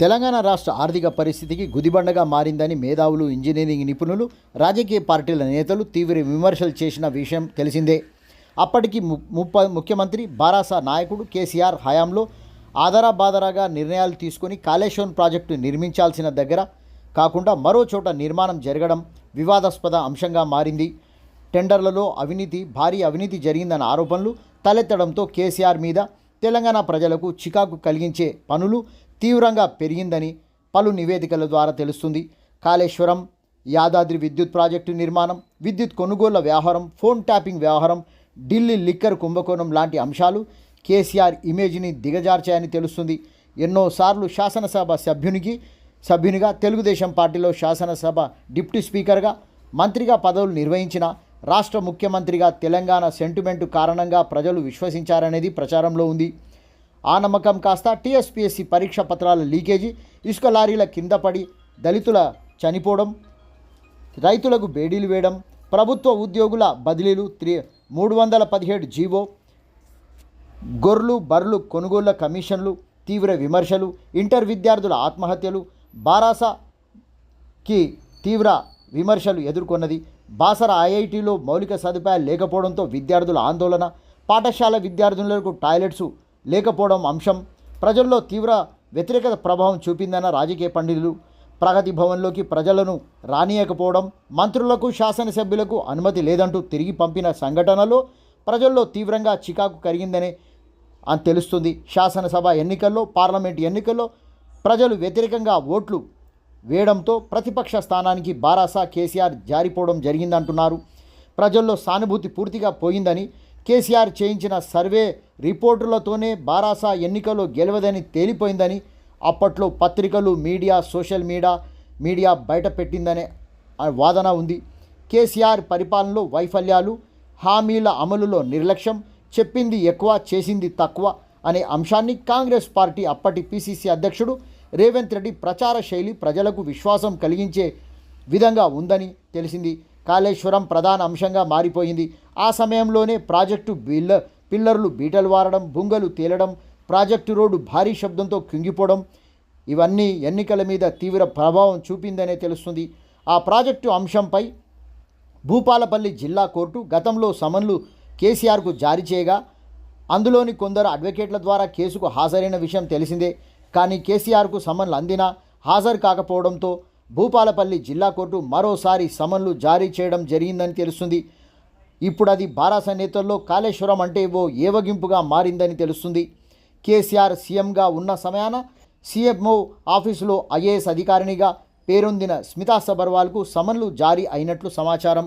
తెలంగాణ రాష్ట్ర ఆర్థిక పరిస్థితికి గుదిబండగా మారిందని మేధావులు ఇంజనీరింగ్ నిపుణులు రాజకీయ పార్టీల నేతలు తీవ్ర విమర్శలు చేసిన విషయం తెలిసిందే. అప్పటికి ముప్ప ముఖ్యమంత్రి బారాసా నాయకుడు కేసీఆర్ హయాంలో ఆధారా బాదరాగా నిర్ణయాలు తీసుకొని కాళేశ్వరం ప్రాజెక్టు నిర్మించాల్సిన దగ్గర కాకుండా మరో చోట నిర్మాణం జరగడం వివాదాస్పద అంశంగా మారింది. టెండర్లలో అవినీతి భారీ అవినీతి జరిగిందన్న ఆరోపణలు తలెత్తడంతో కేసీఆర్ మీద తెలంగాణ ప్రజలకు చికాకు కలిగించే పనులు తీవ్రంగా పెరిగిందని పలు నివేదికల ద్వారా తెలుస్తుంది. కాళేశ్వరం యాదాద్రి విద్యుత్ ప్రాజెక్టు నిర్మాణం విద్యుత్ కొనుగోళ్ళ వ్యవహారం ఫోన్ ట్యాపింగ్ వ్యవహారం ఢిల్లీ లిక్కర్ కుంభకోణం లాంటి అంశాలు కేసీఆర్ ఇమేజ్ని దిగజార్చాయని తెలుస్తుంది. ఎన్నోసార్లు శాసనసభ సభ్యునికి సభ్యునిగా తెలుగుదేశం పార్టీలో శాసనసభ డిప్యూటీ స్పీకర్గా మంత్రిగా పదవులు నిర్వహించిన రాష్ట్ర ముఖ్యమంత్రిగా తెలంగాణ సెంటిమెంటు కారణంగా ప్రజలు విశ్వసించారనేది ప్రచారంలో ఉంది. ఆ నమ్మకం కాస్త టీఎస్పీఎస్సీ పరీక్ష పత్రాల లీకేజీ ఇసుక లారీల కింద పడి దళితుల చనిపోవడం రైతులకు బేడీలు వేయడం ప్రభుత్వ ఉద్యోగుల బదిలీలు త్రీ మూడు వందల పదిహేడు జీవో గొర్రెలు బర్రెలు కొనుగోళ్ళ కమిషన్లు తీవ్ర విమర్శలు ఇంటర్ విద్యార్థుల ఆత్మహత్యలు బారాసకి తీవ్ర విమర్శలు ఎదుర్కొన్నది. బాసర ఐఐటిలో మౌలిక సదుపాయాలు లేకపోవడంతో విద్యార్థుల ఆందోళన పాఠశాల విద్యార్థులకు టాయిలెట్స్ లేకపోవడం అంశం. ప్రజల్లో తీవ్ర వ్యతిరేకత ప్రభావం చూపిందన్న రాజకీయ పండితులు. ప్రగతి భవన్లోకి ప్రజలను రానియకపోవడం మంత్రులకు శాసనసభ్యులకు అనుమతి లేదంటూ తిరిగి పంపిన సంఘటనలో ప్రజల్లో తీవ్రంగా చికాకు కరిగిందని అని తెలుస్తుంది. శాసనసభ ఎన్నికల్లో పార్లమెంట్ ఎన్నికల్లో ప్రజలు వ్యతిరేకంగా ఓట్లు వేయడంతో ప్రతిపక్ష స్థానానికి బారాసా కేసీఆర్ జారిపోవడం జరిగిందంటున్నారు. ప్రజల్లో సానుభూతి పూర్తిగా పోయిందని కేసీఆర్ చేయించిన సర్వే రిపోర్టులతోనే బారాసా ఎన్నికల్లో గెలవదని తేలిపోయిందని అప్పట్లో పత్రికలు మీడియా సోషల్ మీడియా మీడియా బయట పెట్టిందనే వాదన ఉంది. కేసీఆర్ పరిపాలనలో వైఫల్యాలు హామీల అమలులో నిర్లక్ష్యం చెప్పింది ఎక్కువ చేసింది తక్కువ అనే అంశాన్ని కాంగ్రెస్ పార్టీ అప్పటి పిసిసి అధ్యక్షుడు రేవంత్ రెడ్డి ప్రచార శైలి ప్రజలకు విశ్వాసం కలిగించే విధంగా ఉందని తెలిసింది. కాళేశ్వరం ప్రధాన అంశంగా మారిపోయింది. ఆ సమయంలోనే ప్రాజెక్టు బిల్ల పిల్లర్లు బీటలు వారడం బుంగలు తేలడం ప్రాజెక్టు రోడ్డు భారీ శబ్దంతో కుంగిపోవడం ఇవన్నీ ఎన్నికల మీద తీవ్ర ప్రభావం చూపిందనే తెలుస్తుంది. ఆ ప్రాజెక్టు అంశంపై భూపాలపల్లి జిల్లా కోర్టు గతంలో సమన్లు కేసీఆర్కు జారీ చేయగా అందులోని కొందరు అడ్వకేట్ల ద్వారా కేసుకు హాజరైన విషయం తెలిసిందే. కానీ కేసీఆర్కు సమన్లు అందినా హాజరు కాకపోవడంతో భూపాలపల్లి జిల్లా కోర్టు మరోసారి సమన్లు జారీ చేయడం జరిగిందని తెలుస్తుంది. ఇప్పుడు అది బారాస నేతల్లో కాళేశ్వరం అంటే ఓ ఏవగింపుగా మారిందని తెలుస్తుంది. కేసీఆర్ సీఎంగా ఉన్న సమయాన సీఎంఓ ఆఫీసులో ఐఏఎస్ అధికారినిగా పేరొందిన స్మితా సబర్వాల్కు సమన్లు జారీ అయినట్లు సమాచారం.